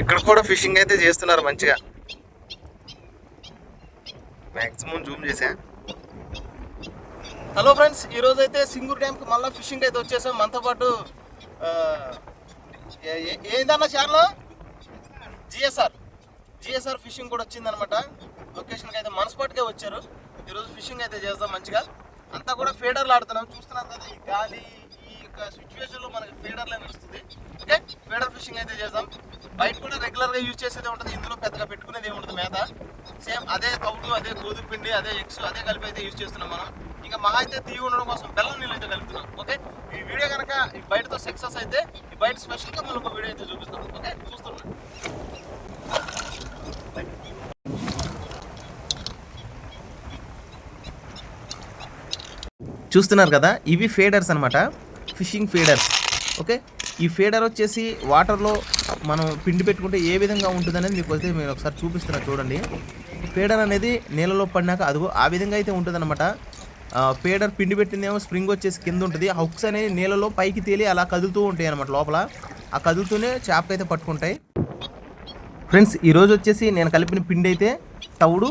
ఇక్కడ కూడా ఫిషింగ్ అయితే చేస్తున్నారు మంచిగా. మ్యాక్సిమం జూమ్ చేసా. హలో ఫ్రెండ్స్ ఈరోజు అయితే సింగూర్ డ్యామ్కి మళ్ళీ ఫిషింగ్ అయితే వచ్చేసాం. మనతో పాటు ఏందన్న షార్లో జిఎస్ఆర్. జిఎస్ఆర్ ఫిషింగ్ కూడా వచ్చిందనమాట లొకేషన్కి అయితే మనస్పాటుగా వచ్చారు. ఈరోజు ఫిషింగ్ అయితే చేస్తాం మంచిగా. అంతా కూడా ఫీడర్లు ఆడుతున్నాం. చూస్తున్నాం కదా ఈ గాలి. యొక్క సిచ్యువేషన్లో మనకి ఫీడర్లే నడుస్తుంది. ఓకే ఫీడర్ ఫిషింగ్ అయితే చేద్దాం. బయట కూడా రెగ్యులర్గా యూజ్ చేసేది ఉంటుంది. ఇందులో పెద్దగా పెట్టుకునేది ఏముంటుంది మేత. సేమ్ అదే తౌడు అదే గోధుమ పిండి అదే ఎగ్స్ అదే కలిపి అయితే యూజ్ చేస్తున్నాం మనం. ఇంకా మహా అయితే తీగి ఉండడం కోసం బెల్లం నీళ్ళు అయితే కలుపుతున్నాం. ఓకే ఈ వీడియో కనుక ఈ బయటతో సక్సెస్ అయితే ఈ బయట స్పెషల్గా మనం ఒక వీడియో అయితే చూపిస్తాం. ఓకే చూస్తున్నాం. చూస్తున్నారు కదా ఇవి ఫేడర్స్ అనమాట ఫిషింగ్ ఫీడర్స్ ఓకే? ఈ ఫీడర్ వచ్చేసి వాటర్లో మనం పిండి పెట్టుకుంటే ఏ విధంగా ఉంటుందనేది మీకు వస్తే నేను ఒకసారి చూపిస్తున్నా చూడండి. ఫీడర్ అనేది నీళ్ళలో పడినాక అదిగో ఆ విధంగా అయితే ఉంటుందన్నమాట. ఫీడర్ పిండి పెట్టిందేమో స్ప్రింగ్ వచ్చేసి కింద ఉంటుంది. హుక్స్ అనేది నీళ్ళలో పైకి తేలి అలా కదులుతూ ఉంటాయి అనమాట లోపల. ఆ కదులుతూనే చేపకైతే పట్టుకుంటాయి. ఫ్రెండ్స్ ఈరోజు వచ్చేసి నేను కలిపిన పిండి అయితే తవుడు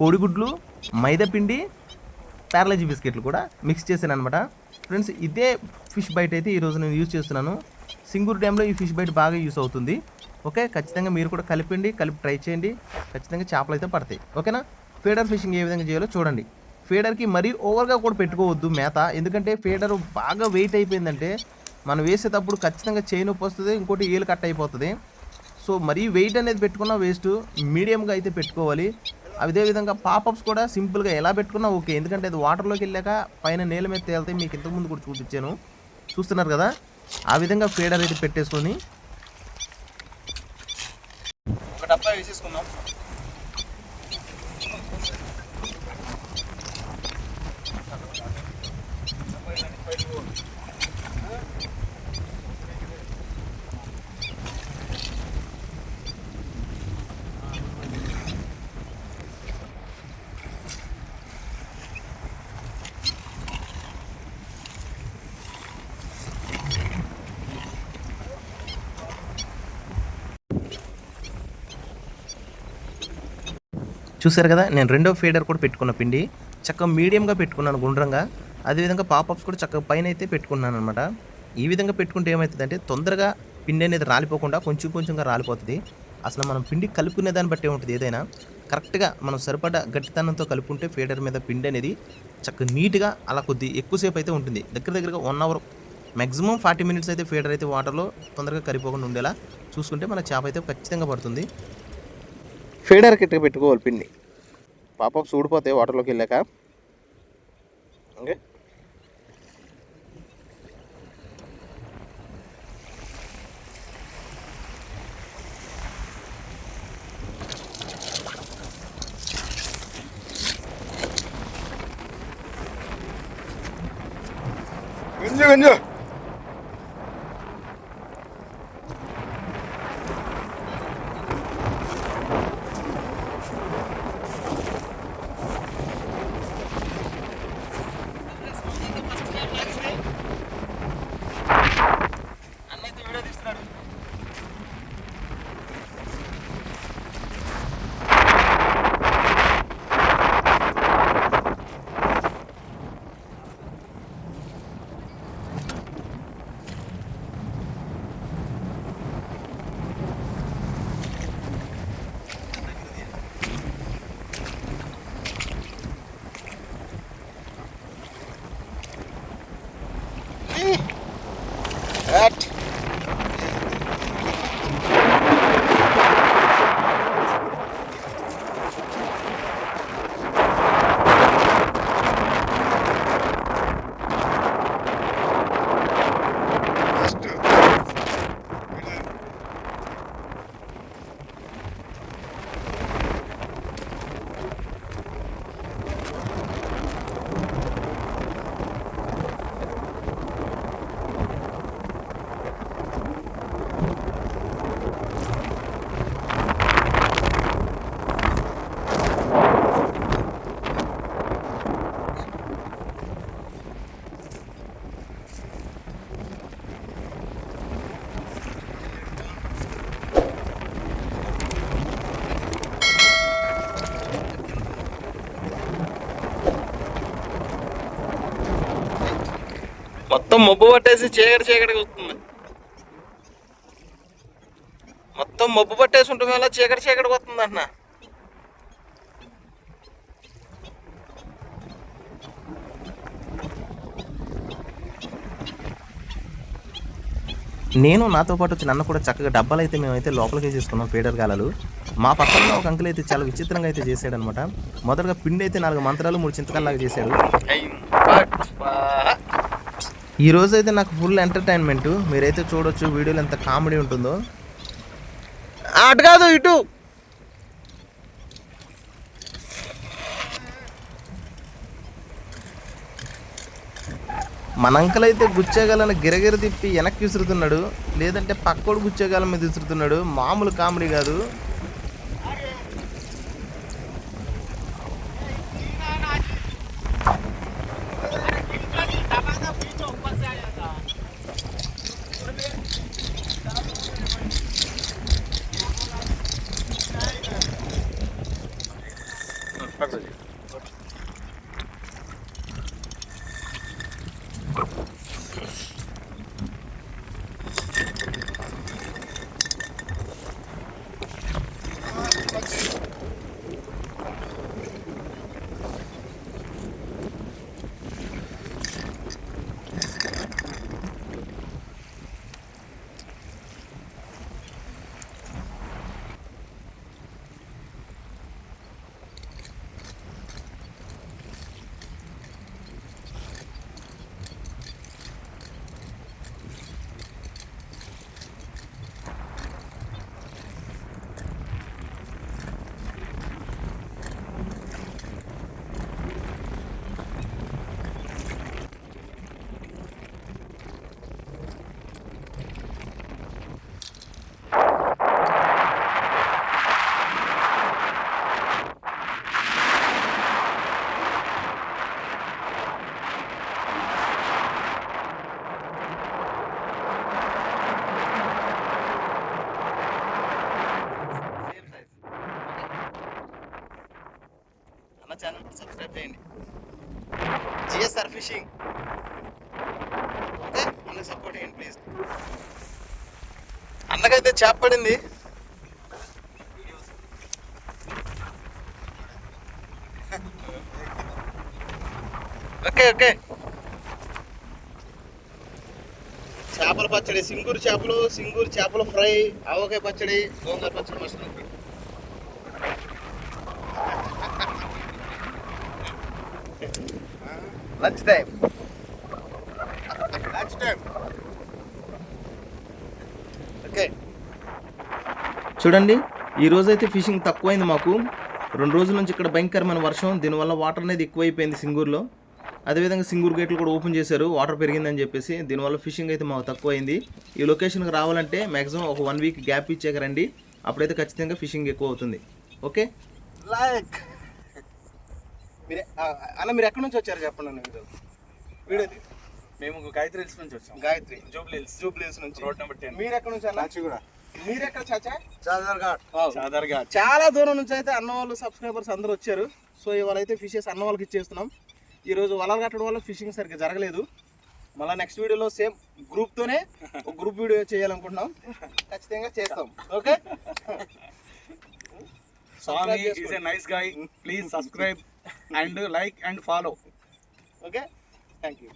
కోడిగుడ్లు మైదా పిండి ప్యారలజీ బిస్కెట్లు కూడా మిక్స్ చేశాను అనమాట ఫ్రెండ్స్ ఇదే ఫిష్ బైట్ అయితే ఈరోజు నేను యూజ్ చేస్తున్నాను. సింగూరు డ్యామ్లో ఈ ఫిష్ బైట్ బాగా యూస్ అవుతుంది. ఓకే ఖచ్చితంగా మీరు కూడా కలిపండి కలిపి ట్రై చేయండి. ఖచ్చితంగా చేపలు అయితే పడతాయి. ఓకేనా ఫీడర్ ఫిషింగ్ ఏ విధంగా చేయాలో చూడండి. ఫీడర్కి మరీ ఓవర్గా కూడా పెట్టుకోవద్దు మేత. ఎందుకంటే ఫీడర్ బాగా వెయిట్ అయిపోయిందంటే మనం వేసేటప్పుడు ఖచ్చితంగా చేయి నొప్పి వస్తుంది ఇంకోటి ఏలు కట్ అయిపోతుంది. సో మరీ వెయిట్ అనేది పెట్టుకున్న వేస్ట్ మీడియంగా అయితే పెట్టుకోవాలి. అదే విధంగా పాపప్స్ కూడా సింపుల్గా ఎలా పెట్టుకున్నా ఓకే. ఎందుకంటే అది వాటర్లోకి వెళ్ళాక పైన నేల మీద తేలితే మీకు ఇంతకుముందు కూడా చూపించాను. చూస్తున్నారు కదా? ఆ విధంగా ఫీడర్ అయితే పెట్టేసుకొని ఒక డబ్బా వేసేసుకుందాం. చూసారు కదా నేను రెండో ఫీడర్ కూడా పెట్టుకున్న పిండి. చక్కగా మీడియంగా పెట్టుకున్నాను గుండ్రంగా. అదేవిధంగా పాపప్స్ కూడా చక్కగా పైన అయితే పెట్టుకున్నాను అనమాట ఈ విధంగా పెట్టుకుంటే ఏమవుతుందంటే తొందరగా పిండి అనేది రాలిపోకుండా కొంచెం కొంచెంగా రాలిపోతుంది. అసలు మనం పిండి కలుపుకునే దాన్ని బట్టి ఉంటుంది ఏదైనా. కరెక్ట్గా మనం సరిపడా గట్టితనంతో కలుపుకుంటే ఫీడర్ మీద పిండి అనేది చక్కగా నీట్గా అలా కొద్ది ఎక్కువసేపు అయితే ఉంటుంది. దగ్గర దగ్గరగా one hour maximum forty minutes అయితే ఫీడర్ అయితే వాటర్లో తొందరగా కరిపోకుండా ఉండేలా చూసుకుంటే మన చేప అయితే ఖచ్చితంగా పడుతుంది. ఫీడర్ కిట్ పెట్టుకోవాలి పిన్ని. పాపప్స్ ఊడిపోతాయి వాటర్లోకి వెళ్ళాక. ఓకే. గంజు గంజు. మొత్తం మబ్బు పట్టేసి చీకటి చీకటిగా వస్తుంది. మొత్తం మబ్బు పట్టేసి ఉంటుంది వల్ల చీకటి చీకటికి వస్తుంది అన్న. నేను నాతో పాటు వచ్చి నన్ను కూడా చక్కగా డబ్బాలు అయితే మేమైతే లోపలికి చేసుకున్నాం ఫీడర్ గాలలు. మా పక్కన ఒక అంకుల్ అయితే చాలా విచిత్రంగా అయితే చేశాడనమాట మొదటగా పిండి అయితే నాలుగు మంత్రాలు మూడు చింతకాలు లాగా చేశాడు. ఈరోజు అయితే నాకు ఫుల్ ఎంటర్టైన్మెంట్ మీరైతే చూడొచ్చు వీడియోలో ఎంత కామెడీ ఉంటుందో. అటు కాదు ఇటు. మన అంకల్ అయితే గుచ్చేగాలని గిరగిర తిప్పి వెనక్కి విసురుతున్నాడు. లేదంటే పక్కోడు గుచ్చేగాల మీద విసురుతున్నాడు. మామూలు కామెడీ కాదు అన్న ఛానల్ సబ్స్క్రైబ్ చేయండి జిఎస్ఆర్ ఫిషింగ్. ఓకే అన్న సపోర్ట్ చేయండి ప్లీజ్ అన్నకైతే చేప పడింది ఓకే ఓకే. చేపల పచ్చడి సింగూరు చేపలు సింగూరు చేపల ఫ్రై ఆవకాయ పచ్చడి గోంగూర పచ్చడి masala lunch time lunch time okay చూడండి ఈ రోజైతే ఫిషింగ్ తక్కువైంది మాకు. రెండు రోజుల నుంచి ఇక్కడ భయంకరమైన వర్షం దీనివల్ల వాటర్ అనేది ఎక్కువైపోయింది సింగూరులో. అదేవిధంగా సింగూరు గేట్లు కూడా ఓపెన్ చేశారు వాటర్ పెరిగిందని చెప్పేసి. దీనివల్ల ఫిషింగ్ అయితే మాకు తక్కువైంది. ఈ లొకేషన్కి రావాలంటే మ్యాక్సిమం ఒక వన్ వీక్ గ్యాప్ ఇచ్చాక రండి. అప్పుడైతే ఖచ్చితంగా ఫిషింగ్ ఎక్కువ అవుతుంది. ఓకే? లైక్ మీరే ఆ, అన్న మీరు ఎక్కడి నుంచి వచ్చారు చెప్పండి అన్న వీడియో. వీడియో మేము గాయత్రి హిల్స్ నుంచి వచ్చాం. గాయత్రి. Jubilee Hills. జూబ్లీస్ నుంచి. Road number ten. మీరు ఎక్కడి నుంచి అన్న? కూడా మీరు ఎక్కడ చాచా? చాదర్ ఘాట్ చాదర్ ఘాట్. చాలా దూరం నుంచి అయితే అన్న వాళ్ళు సబ్స్క్రైబర్స్ అందరూ వచ్చారు. సో ఇవాళ అయితే ఫిషెస్ అన్న వాళ్ళకి ఇచ్చేస్తున్నాం. ఈ రోజు వలలు కట్టడం వల్ల ఫిషింగ్ సరిగ్గా జరగలేదు. మళ్ళీ నెక్స్ట్ వీడియోలో సేమ్ గ్రూప్తోనే ఒక గ్రూప్ వీడియో చేయాలనుకుంటున్నాం. ఖచ్చితంగా చేస్తాం. Okay? Swami is a nice guy please subscribe and like and follow. Okay? Thank you